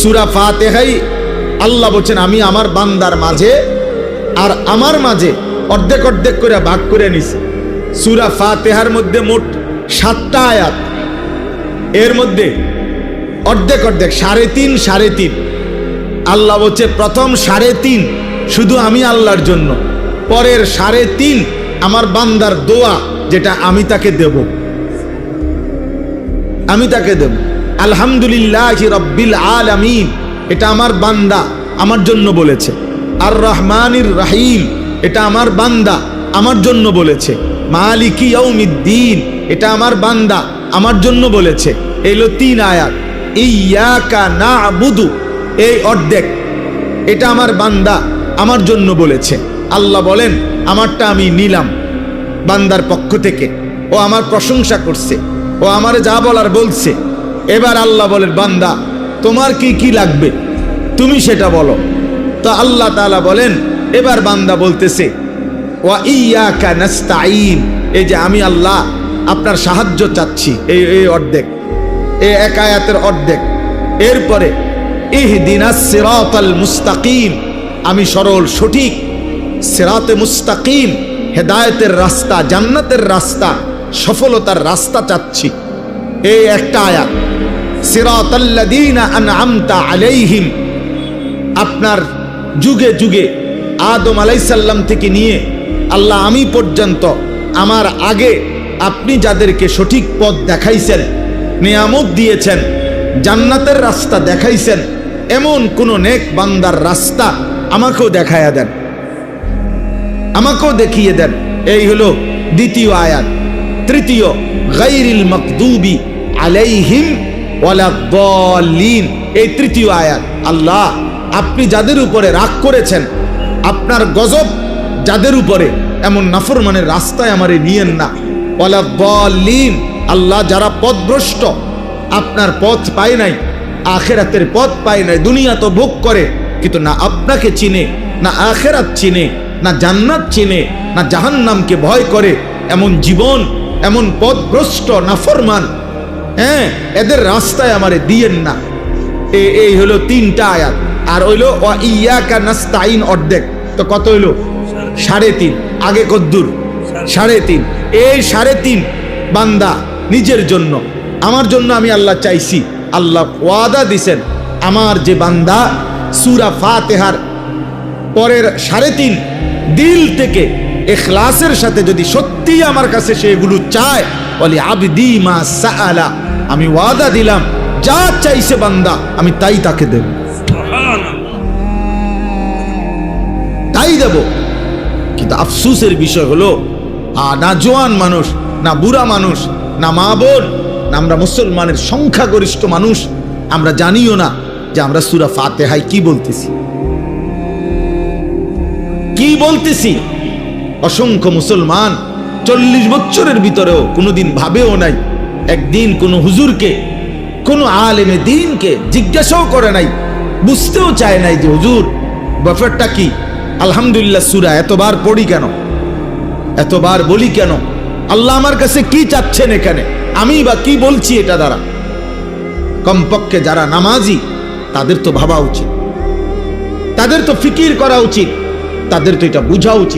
সুরা ফাতেহাই আল্লাহ বলছেন, আমি আমার বান্দার মাঝে আর আমার মাঝে অর্ধেক অর্ধেক করে ভাগ করে নিছি। সুরা ফাতেহার মধ্যে মোট সাতটা আয়াত। এর মধ্যে অর্ধেক অর্ধেক, সাড়ে তিন সাড়ে তিন। আল্লাহ বলছে, প্রথম সাড়ে তিন শুধু আমি আল্লাহর জন্য, পরের সাড়ে তিন আমার বান্দার দোয়া, যেটা আমি তাকে দেব। আমি তাকে দেব। আলহামদুলিল্লাহ রব্বিল আলামিন। এটা আমার বান্দা, আমার জন্য বলেছে। আর রহমানির রাহিম, এটা আমার বান্দা, আমার জন্য বলেছে। মালিকি ইয়াউমিদ্দিন, এটা আমার বান্দা, আমার জন্য বলেছে। এলো তিন আয়াত। ইয়াকা না বুধু এই অর্ধেক। এটা আমার বান্দা, আমার জন্য বলেছে। আল্লাহ বলেন, আমারটা আমি নিলাম বান্দার পক্ষ থেকে। ও আমার প্রশংসা করছে। ও আমার যা বলার বলছে। এবার আল্লাহ বলেন, বান্দা, তোমার কি কি লাগবে? তুমি সেটা বলো। তো আল্লাহ তাআলা বলেন, এবার বান্দা বলতেছে, ওয়া ইয়াকা নাস্তাইন এই যে আমি আল্লাহ আপনার সাহায্য চাচ্ছি, এই এই অর্ধেক, এই এক আয়াতের অর্ধেক। এরপরে ইহদিনাস সিরাতাল মুস্তাকিম। আমি সরল, সঠিক, সিরাতে মুস্তাকিম, হেদায়েতের রাস্তা, জান্নাতের রাস্তা, সফলতার রাস্তা চাচ্ছি। এই একটা আয়াত। আলাইহিম। আপনার যুগে যুগে আদম আলাইসাল্লাম থেকে নিয়ে আল্লাহ আমি পর্যন্ত, আমার আগে আপনি যাদেরকে সঠিক পথ দেখাইছেন, নিয়ামত দিয়েছেন, জান্নাতের রাস্তা দেখাইছেন, এমন কোন নেক বান্দার রাস্তা আমাকেও দেখায়া দেন। আমাকেও দেখিয়ে দেন। এই হলো দ্বিতীয় আয়াত। তৃতীয় গাইরিল মকদুবি আলাইহিম এই তৃতীয় আয়াত। আল্লাহ, আপনি যাদের উপরে রাগ করেছেন, আপনার গজব যাদের উপরে, এমন নাফরমানের রাস্তায় আমারে নিয়েন না। ওয়ালাদ্দাল্লিন আল্লাহ যারা পথভ্রষ্ট, আপনার পথ পায় নাই, আখেরাতের পথ পায় নাই, দুনিয়া তো ভোগ করে, কিন্তু না আপনাকে চিনে, না আখেরাত চিনে, না জান্নাত চিনে, না জাহান্নামকে ভয় করে, এমন জীবন, এমন পথভ্রষ্ট, নাফরমান হ্যাঁ এদের রাস্তায় আমারে দিয়েন না। এই হলো তিনটা আয়াত। আর হইল ইয়াকা নাস্তাইন অর্ধেক। তো কত হইল? সাড়ে তিন। আগে কদ্দুর। সাড়ে তিন। এই সাড়ে তিন বান্দা নিজের জন্য। আমার জন্য আমি আল্লাহ চাইছি। আল্লাহ ওয়াদা দিছেন। আমার যে বান্দা সুরা ফাতেহার পরের সাড়ে তিন দিল থেকে এখলাসের সাথে যদি সত্যি আমার কাছে সেগুলো চায় বলি আবদি মা সাআলা। আমি ওয়াদা দিলাম যা চাইছে বান্দা আমি তাই তাকে দেব। তাই দেব। কিন্তু আফসুসের বিষয় হলো আ, না জোয়ান মানুষ না বুড়া মানুষ না মা বোন না আমরা মুসলমানের সংখ্যাগরিষ্ঠ মানুষ আমরা জানিও না যে আমরা সুরা ফাতেহাই কি বলতেছি। কি বলতেছি? অসংখ্য মুসলমান চল্লিশ বছরের ভিতরেও কোনোদিন ভাবেও নাই। একদিন কোনো হুজুরকে, কোনো আলেমে দিনকে জিজ্ঞাসাও করে নাই। বুঝতেও চায় নাই যে, হুজুর, ব্যাপারটা কি? আলহামদুলিল্লাহ সুরা এতবার পড়ি কেন? এতবার বলি কেন? আল্লাহ আমার কাছে কি চাচ্ছেন এখানে? আমি বা কি বলছি এটা দ্বারা? কমপক্ষে যারা নামাজি, তাদের তো ভাবা উচিত। তাদের তো ফিকির করা উচিত। তাদের তো এটা বোঝা উচিত।